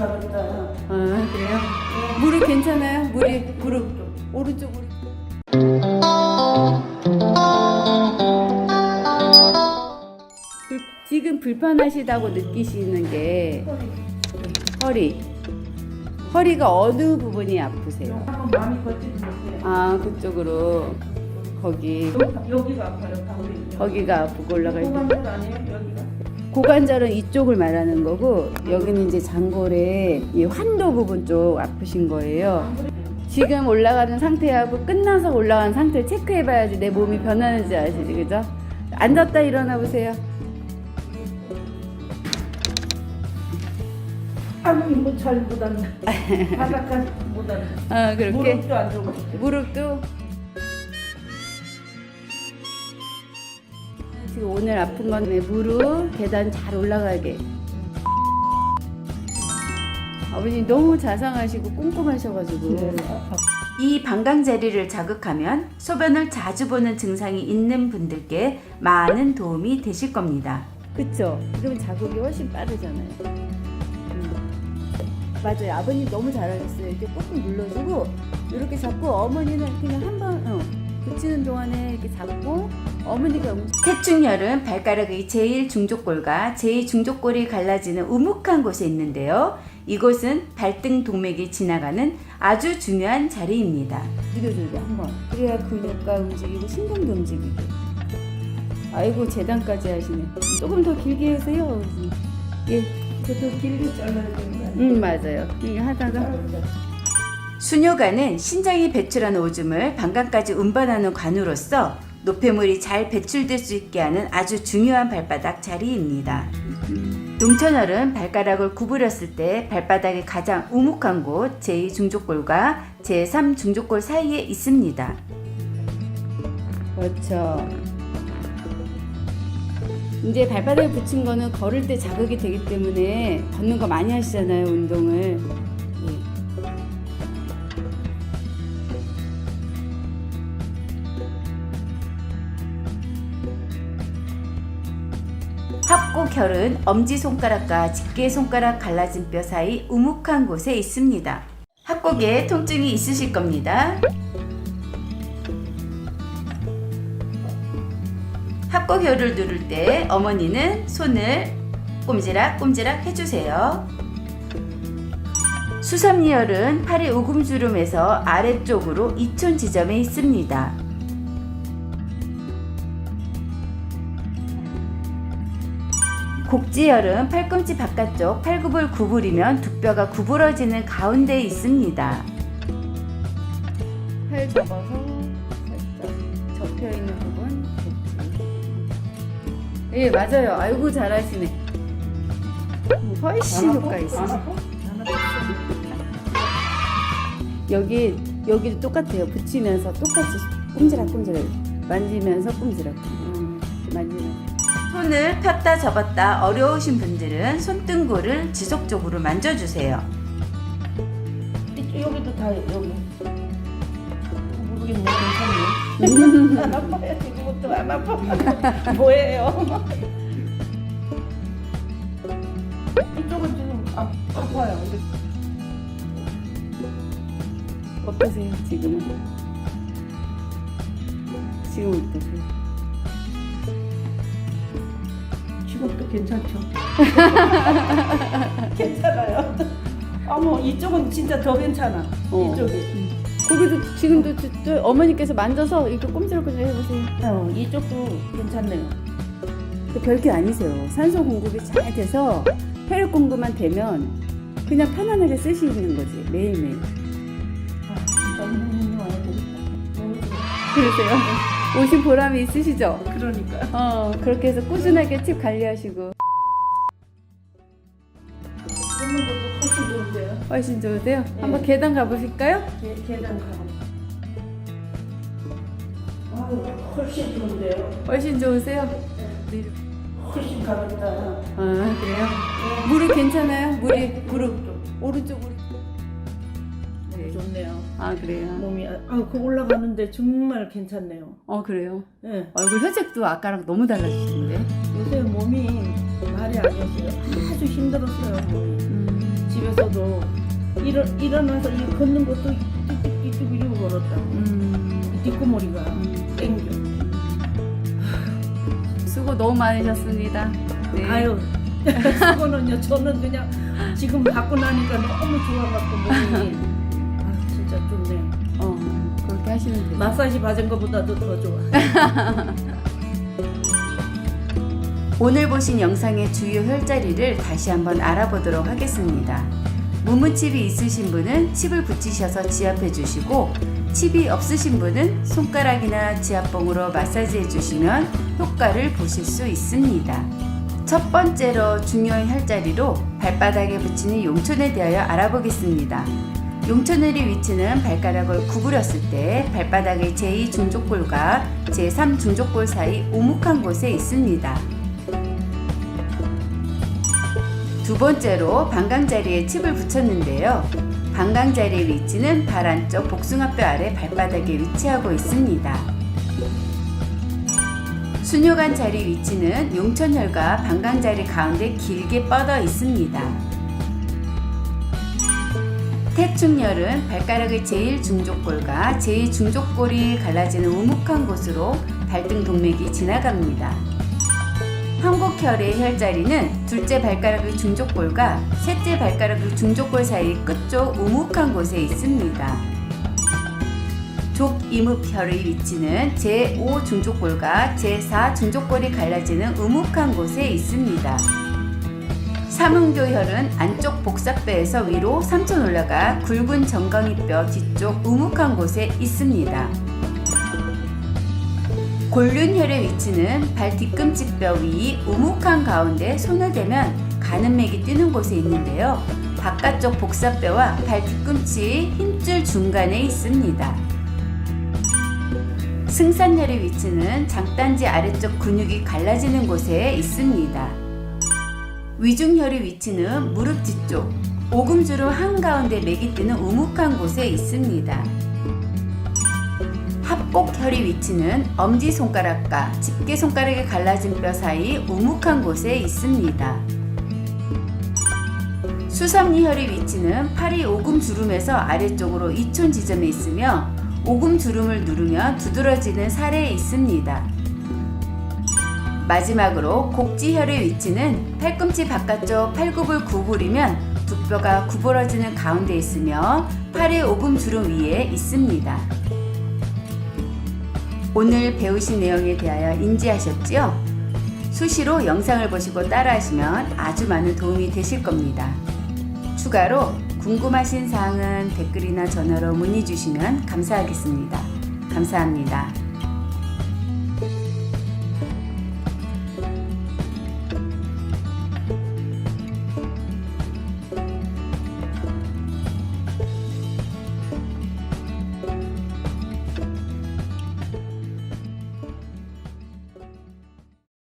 가볍다. 아 그래요? 무릎 괜찮아요? 물이 무릎 오른쪽 무릎. 불- 지금 불편하시다고 느끼시는 게 허리. 허리가 어느 부분이 아프세요? 한번 마음이 걷지도. 아 그쪽으로 거기 여기, 여기가 아파요. 거기가 아프고 올라갈 때 아니에요, 여기가? 고관절은 이쪽을 말하는 거고 여기는 이제 장골의 이 환도 부분 쪽 아프신 거예요. 지금 올라가는 상태하고 끝나서 올라간 상태를 체크해봐야지 내 몸이 변하는지 아시지 그죠? 앉았다 일어나 보세요. 아무 뭐잘 못한다. 바닥까지 못한다. 아 그렇게 무릎도 안 좋고. 무릎도 지금 오늘 아픈 건왜 무릎 계단 잘 올라가게 아버님 너무 자상하시고 꼼꼼하셔가지고 이 방광자리를 자극하면 소변을 자주 보는 증상이 있는 분들께 많은 도움이 되실 겁니다. 그쵸? 그러면 자극이 훨씬 빠르잖아요. 음. 맞아요. 아버님 너무 잘하셨어요. 이렇게 꾹꾹 눌러주고 이렇게 잡고 어머니는 그냥 한 번 어, 붙이는 동안에 이렇게 잡고 어머니가 태충혈은 발가락의 제일 중족골과 제일 중족골이 갈라지는 우묵한 곳에 있는데요. 이곳은 발등 동맥이 지나가는 아주 중요한 자리입니다. 느려줘요 한번. 그래야 근육과 움직이고 신경도 움직이고. 아이고 재단까지 하시네. 조금 더 길게 하세요. 예, 저도 길게 잘라야 되는 거? 음 맞아요. 이게 하다가 수뇨관은 신장이 배출하는 오줌을 방광까지 운반하는 관으로서 노폐물이 잘 배출될 수 있게 하는 아주 중요한 발바닥 자리입니다. 동천혈은 발가락을 구부렸을 때 발바닥의 가장 우묵한 곳 제2중족골과 제3중족골 사이에 있습니다. 그렇죠. 이제 발바닥에 붙인 거는 걸을 때 자극이 되기 때문에 걷는 거 많이 하시잖아요, 운동을. 합곡혈은 엄지손가락과 집게손가락 갈라진 뼈 사이 우묵한 곳에 있습니다. 합곡에 통증이 있으실 겁니다. 합곡혈을 누를 때 어머니는 손을 꼼지락꼼지락 해주세요. 수삼리혈은 팔의 우금주름에서 아래쪽으로 이촌 지점에 있습니다. 곡지혈은 팔꿈치 바깥쪽 팔굽을 구부리면 두 뼈가 구부러지는 가운데에 있습니다. 팔 접어서 살짝 접혀 있는 부분. 예, 맞아요. 아이고 잘하시네. 훨씬 효과 있으시네. 여기 여기도 똑같아요. 붙이면서 똑같이 꼼지락꼼지락 만지면서 꼼지락. 손을 폈다 접었다 어려우신 분들은 손등골을 지속적으로 만져주세요. 여기도 다 여기. 모르겠네, 괜찮네. 안 아파요, 이것도 안 아파. 뭐예요? 이쪽은 지금 아, 아파요. 어떠세요 지금은? 지금 어떠세요? 괜찮죠? 괜찮아요. 어머, 이쪽은 진짜 더 괜찮아. 어. 이쪽이. 거기도 지금도 저- 저 어머니께서 만져서 이렇게 꼼지락꼼지락 해보세요. 어, 이쪽도 괜찮네요. 그 별게 아니세요. 산소 공급이 잘 돼서 혈액 공급만 되면 그냥 편안하게 쓰시는 거지 매일매일. 아, 너무 힘이 와야 되겠다. 너무 좋아. 그러세요? 오신 보람이 있으시죠? 그러니까. 어 그렇게 해서 꾸준하게 팁 관리하시고 것도 훨씬 좋은데요. 훨씬 좋으세요? 네. 한번 계단 가보실까요? 계, 계단 가고. 아유, 훨씬 좋은데요. 훨씬 좋으세요? 훨씬 가볍다. 아 그래요? 무릎 괜찮아요? 무리 무릎 오른쪽 무릎. 네. 좋네요. 아 그래요? 몸이 아, 그 올라가는데 정말 괜찮네요. 어 그래요? 예. 얼굴 혈색도 아까랑 너무 달라지시는데? 요새 몸이 말이 아니었어요. 아주 힘들었어요. 몸이. 음. 집에서 걸어도 일어, 일어나서 이 걷는 것도 이뚝 이뚝 이러고 걸었다. 음, 뒷구머리가 음. 땡겨. 수고 너무 많으셨습니다. 네. 아유, 수고는요. 저는 그냥 지금 받고 나니까 너무 좋아갖고 몸이 아 진짜 좋네. 어, 그렇게 하시면 돼요. 마사지 받은 것보다도 더 좋아. 오늘 보신 영상의 주요 혈자리를 다시 한번 알아보도록 하겠습니다. 무무칩이 있으신 분은 칩을 붙이셔서 지압해 주시고 칩이 없으신 분은 손가락이나 지압봉으로 마사지해 주시면 효과를 보실 수 있습니다. 첫 번째로 중요한 혈자리로 발바닥에 붙이는 용천에 대하여 알아보겠습니다. 용천을의 위치는 발가락을 구부렸을 때 발바닥의 제2 중족골과 제3 중족골 사이 오목한 곳에 있습니다. 두 번째로 방광자리에 칩을 붙였는데요. 방광자리의 위치는 발 안쪽 복숭아뼈 아래 발바닥에 위치하고 있습니다. 순뇨관 자리 위치는 용천혈과 방광자리 가운데 길게 뻗어 있습니다. 태충혈은 발가락의 제일 중족골과 제2 중족골이 갈라지는 우묵한 곳으로 발등 동맥이 지나갑니다. 한국혈의 혈자리는 둘째 발가락의 중족골과 셋째 발가락의 중족골 사이 끝쪽 우묵한 곳에 있습니다. 족이묵혈의 위치는 제5 중족골과 제4 중족골이 갈라지는 우묵한 곳에 있습니다. 삼음교혈은 안쪽 복사뼈에서 위로 3천 올라가 굵은 정강이뼈 뒤쪽 우묵한 곳에 있습니다. 골륜혈의 위치는 발 뒤꿈치뼈 위 우묵한 가운데 손을 대면 가는맥이 뛰는 곳에 있는데요. 바깥쪽 복사뼈와 발 뒤꿈치 힘줄 중간에 있습니다. 승산혈의 위치는 장단지 아래쪽 근육이 갈라지는 곳에 있습니다. 위중혈의 위치는 무릎 뒤쪽 오금주로 한가운데 맥이 뜨는 우묵한 곳에 있습니다. 합복혈의 위치는 엄지손가락과 집게손가락이 갈라진 뼈 사이 우묵한 곳에 있습니다. 수삼리혈의 위치는 팔이 오금 주름에서 아래쪽으로 이촌 지점에 있으며 오금 주름을 누르면 두드러지는 살에 있습니다. 마지막으로 곡지혈의 위치는 팔꿈치 바깥쪽 팔굽을 구부리면 두 뼈가 구부러지는 가운데 있으며 팔의 오금 주름 위에 있습니다. 오늘 배우신 내용에 대하여 인지하셨지요? 수시로 영상을 보시고 따라하시면 아주 많은 도움이 되실 겁니다. 추가로 궁금하신 사항은 댓글이나 전화로 문의 주시면 감사하겠습니다. 감사합니다.